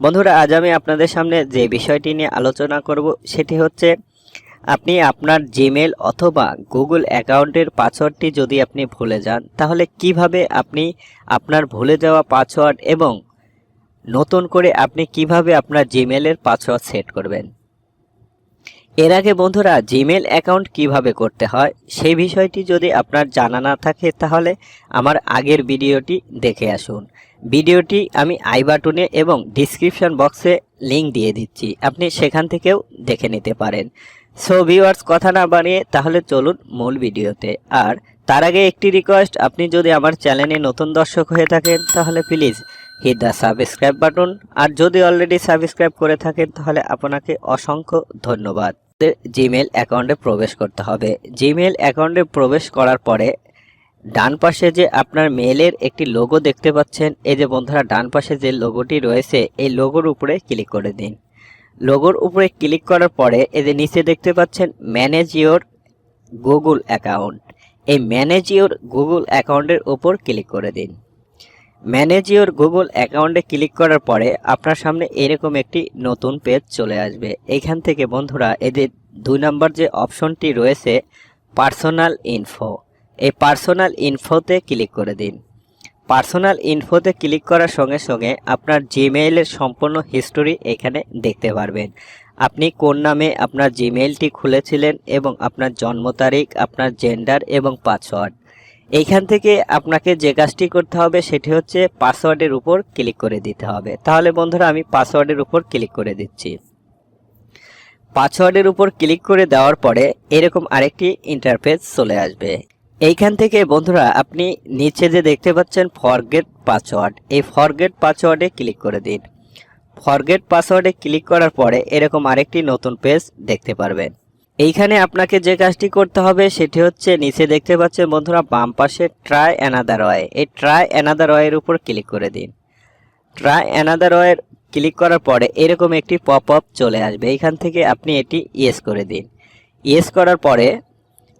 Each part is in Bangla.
বন্ধুরা, আজ আমি আপনাদের সামনে যে বিষয়টি নিয়ে আলোচনা করব, সেটি হচ্ছে আপনি আপনার জিমেল অথবা গুগল অ্যাকাউন্টের পাসওয়ার্ডটি যদি আপনি ভুলে যান, তাহলে কীভাবে আপনি আপনার ভুলে যাওয়া পাসওয়ার্ড এবং নতুন করে আপনি কীভাবে আপনার জিমেলের পাসওয়ার্ড সেট করবেন? এর আগে বন্ধুরা জিমেল অ্যাকাউন্ট কীভাবে করতে হয় সেই বিষয়টি যদি আপনার জানা না থাকে, তাহলে আমার আগের ভিডিওটি দেখে আসুন। ভিডিওটি আমি আই বাটনে এবং ডিসক্রিপশন বক্সে লিংক দিয়ে দিচ্ছি। আপনি সেখান থেকেও দেখে নিতে পারেন। সো ভিউয়ার্স কথা না বানিয়ে তাহলে চলুন মূল ভিডিওতে। আর তার আগে একটি রিকোয়েস্ট আপনি যদি আমার চ্যানেলে নতুন দর্শক হয়ে থাকেন, তাহলে please hit the subscribe button আর যদি অলরেডি সাবস্ক্রাইব করে থাকেন, তাহলে আপনাকে অসংখ্য ধন্যবাদ। জিমেল অ্যাকাউন্টে প্রবেশ করতে হবে। জিমেল অ্যাকাউন্টে প্রবেশ করার পরে ডান পাশে যে আপনার মেলের একটি লোগো দেখতে পাচ্ছেন, এই যে বন্ধুরা, ডান পাশে যে লোগোটি রয়েছে, এই লোগোর উপরে ক্লিক করে দিন। লোগোর উপরে ক্লিক করার পরে এই যে নিচে দেখতে পাচ্ছেন ম্যানেজ ইওর গুগল অ্যাকাউন্ট এই ম্যানেজ ইওর গুগল অ্যাকাউন্টের উপর ক্লিক করে দিন। ম্যানেজ ইওর গুগল অ্যাকাউন্টে ক্লিক করার পরে আপনার সামনে এরকম একটি নতুন পেজ চলে আসবে। এইখান থেকে বন্ধুরা, এদের দুই নম্বর যে অপশনটি রয়েছে পার্সোনাল ইনফো এই পার্সোনাল ইনফোতে ক্লিক করে দিন। পার্সোনাল ইনফোতে ক্লিক করার সঙ্গে সঙ্গে আপনার জিমেইলের সম্পূর্ণ হিস্টোরি এখানে দেখতে পারবেন। আপনি কোন নামে আপনার জিমেইলটি খুলেছিলেন এবং আপনার জন্ম তারিখ, আপনার জেন্ডার এবং পাসওয়ার্ড এইখান থেকে আপনাকে যে কাজটি করতে হবে সেটি হচ্ছে পাসওয়ার্ডের উপর ক্লিক করে দিতে হবে। তাহলে বন্ধুরা, আমি পাসওয়ার্ডের উপর ক্লিক করে দিচ্ছি। পাসওয়ার্ডের উপর ক্লিক করে দেওয়ার পরে এরকম আরেকটি ইন্টারফেস চলে আসবে। এইখান থেকে বন্ধুরা, আপনি নিচে যে দেখতে পাচ্ছেন ফরগেট পাসওয়ার্ড এই ফরগেট পাসওয়ার্ডে ক্লিক করে দিন। ফরগেট পাসওয়ার্ডে ক্লিক করার পরে এরকম আরেকটি নতুন পেজ দেখতে পারবেন। এইখানে আপনাকে যে কাজটি করতে হবে সেটি হচ্ছে নিচে দেখতে পাচ্ছেন বন্ধুরা বাম পাশে ট্রাই অ্যানাদার ওয়ে এই ট্রাই অ্যানাদার ওয়ের উপর ক্লিক করে দিন। ট্রাই অ্যানাদার ওয়ের ক্লিক করার পরে এরকম একটি পপ আপ চলে আসবে। এইখান থেকে আপনি এটি ইয়েস করে দিন। ইয়েস করার পরে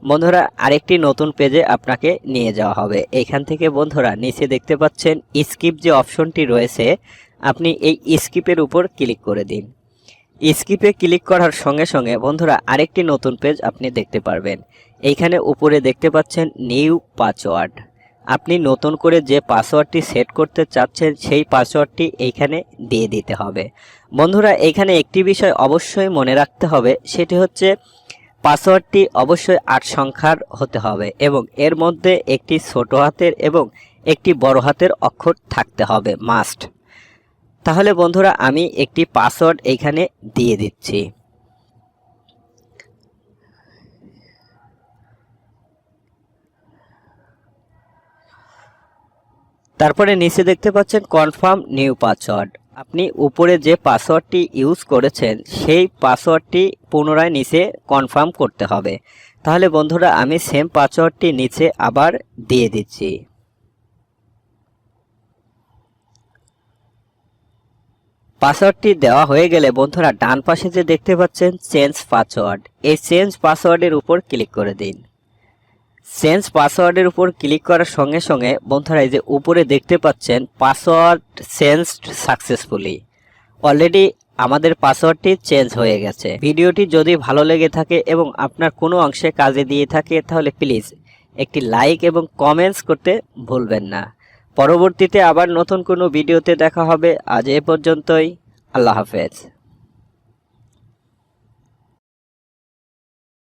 বন্ধুরা আরেকটি নতুন পেজে আপনাকে নিয়ে যাওয়া হবে। এইখান থেকে বন্ধুরা নিচে দেখতে পাচ্ছেন স্কিপ যে অপশনটি রয়েছে, আপনি এই স্কিপের উপর ক্লিক করে দিন। স্কিপে ক্লিক করার সঙ্গে সঙ্গে বন্ধুরা আরেকটি নতুন পেজ আপনি দেখতে পারবেন। এইখানে উপরে দেখতে পাচ্ছেন নিউ পাসওয়ার্ড। আপনি নতুন করে যে পাসওয়ার্ডটি সেট করতে চাচ্ছেন সেই পাসওয়ার্ডটি এইখানে দিয়ে দিতে হবে। বন্ধুরা, এইখানে একটি বিষয় অবশ্যই মনে রাখতে হবে, সেটি হচ্ছে পাসওয়ার্ডটি অবশ্যই আট সংখ্যার হতে হবে এবং এর মধ্যে একটি ছোট হাতের এবং একটি বড় হাতের অক্ষর থাকতে হবে, মাস্ট। তাহলে বন্ধুরা আমি একটি পাসওয়ার্ড এইখানে দিয়ে দিচ্ছি। তারপরে নিচে দেখতে পাচ্ছেন কনফার্ম নিউ পাসওয়ার্ড। আপনি উপরে যে পাসওয়ার্ডটি ইউজ করেছেন, সেই পাসওয়ার্ডটি পুনরায় নিচে কনফার্ম করতে হবে। তাহলে বন্ধুরা আমি সেম পাসওয়ার্ডটি নিচে আবার দিয়ে দিচ্ছি। পাসওয়ার্ডটি দেওয়া হয়ে গেলে বন্ধুরা ডান পাশে যে দেখতে পাচ্ছেন চেঞ্জ পাসওয়ার্ড। এই চেঞ্জ পাসওয়ার্ডের উপর ক্লিক করে দিন। চেঞ্জ পাসওয়ার্ডের উপর ক্লিক করার সঙ্গে সঙ্গে বন্ধুরা এই যে উপরে দেখতে পাচ্ছেন পাসওয়ার্ড চেঞ্জড সাকসেসফুলি। অলরেডি আমাদের পাসওয়ার্ডটি চেঞ্জ হয়ে গেছে। ভিডিওটি যদি ভালো লেগে থাকে এবং আপনার কোনো অংশে কাজে দিয়ে থাকে তাহলে প্লিজ একটি লাইক এবং কমেন্টস করতে ভুলবেন না। পরবর্তীতে আবার নতুন কোনো ভিডিওতে দেখা হবে। আজ এ পর্যন্তই। আল্লাহ হাফেজ।